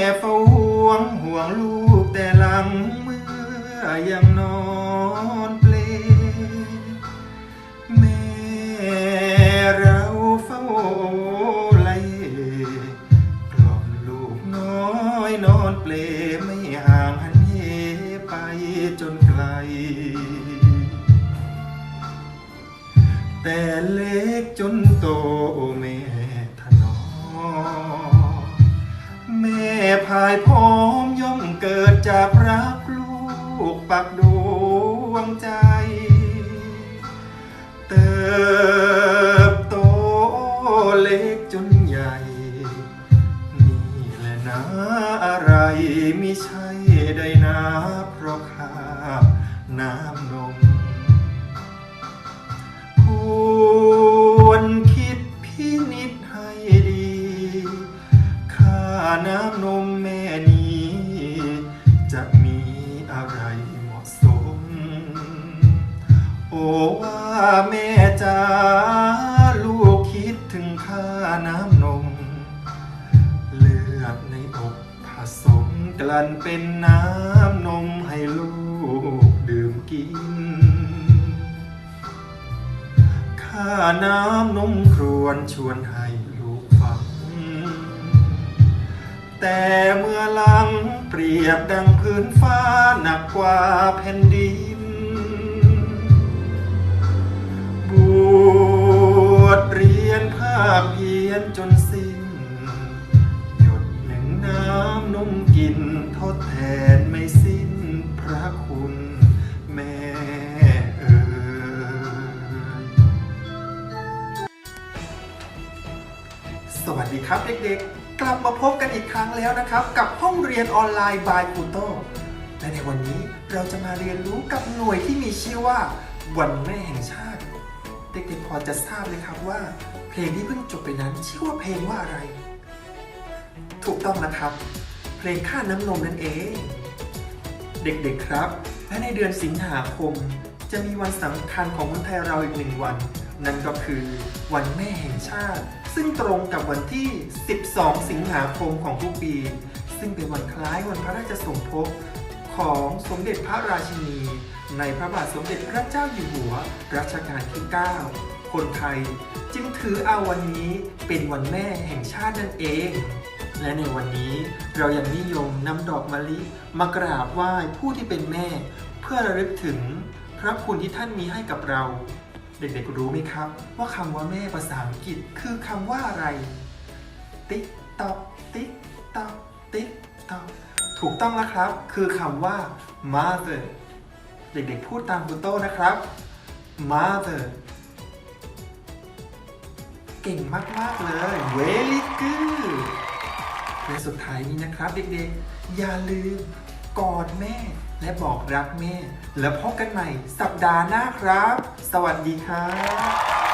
แม่เฝ้าห่วงห่วงลูกแต่หลังเมื่อยังนอนเปลแม่เราเฝ้าไล่กล่อมลูกน้อยนอนเปลไม่ห่างหันเหไปจนไกล แต่เล็กจนโตแม่ พายพร้อมย่อมเกิดจากรักลูกปักดวงใจ เติบโตเล็กจนใหญ่ นี่แหละนะอะไรไม่ใช่ได้นะเพราะข้าน้ำ ว่าแม่จ๋าลูกคิดถึงค่าน้ำนม เลือดในอกผสมกลั่นเป็นน้ำนมให้ลูกดื่มกิน ค่าน้ำนมครวนชวนให้ลูกฟัง แต่เมื่อลังเปรียบดังพื้นฟ้าหนักกว่าแผ่นดิน ทดแทนไม่สิ้นพระคุณแม่เอ่ยสวัสดีครับเด็กๆ กลับมาพบกันอีกครั้งแล้วนะครับ กับห้องเรียนออนไลน์บายคูโตและในวันนี้เราจะมาเรียนรู้กับหน่วยที่มีชื่อว่า วันแม่แห่งชาติ เด็กๆพอจะทราบเลยครับว่า เพลงที่เพิ่งจบไปนั้นชื่อว่าเพลงว่าอะไร ถูกต้องนะครับ เพลงค่าน้ำนมนั่นเอง เด็กๆครับ และในเดือนสิงหาคม จะมีวันสำคัญของคนไทยเราอีกหนึ่งวัน นั่นก็คือวันแม่แห่งชาติ ซึ่งตรงกับวันที่ 12 สิงหาคมของทุกปี ซึ่งเป็นวันคล้ายวันพระราชสมภพของสมเด็จพระราชินี ในพระบาทสมเด็จพระเจ้าอยู่หัวรัชกาลที่ 9 คนไทยจึงถือเอาวันนี้เป็นวันแม่แห่งชาตินั่นเอง และในวันนี้เรายังนิยมนำดอกมะลิมากราบไหว้ผู้ที่เป็นแม่ เพื่อระลึกถึงพระคุณที่ท่านมีให้กับเรา เด็กๆรู้ไหมครับ ว่าคำว่าแม่ภาษาอังกฤษคือคำว่าอะไร ติ๊กตอกติ๊กตอกติ๊กตอกถูกต้องแล้วครับ คือคำว่า mother เด็กๆพูดตามคุณโต้นะครับ mother เก่งมาก ๆ เลย very good และสุดท้ายนี้นะครับเด็กๆ อย่าลืมกอดแม่และบอกรักแม่ แล้วพบกันใหม่สัปดาห์หน้าครับ สวัสดีครับ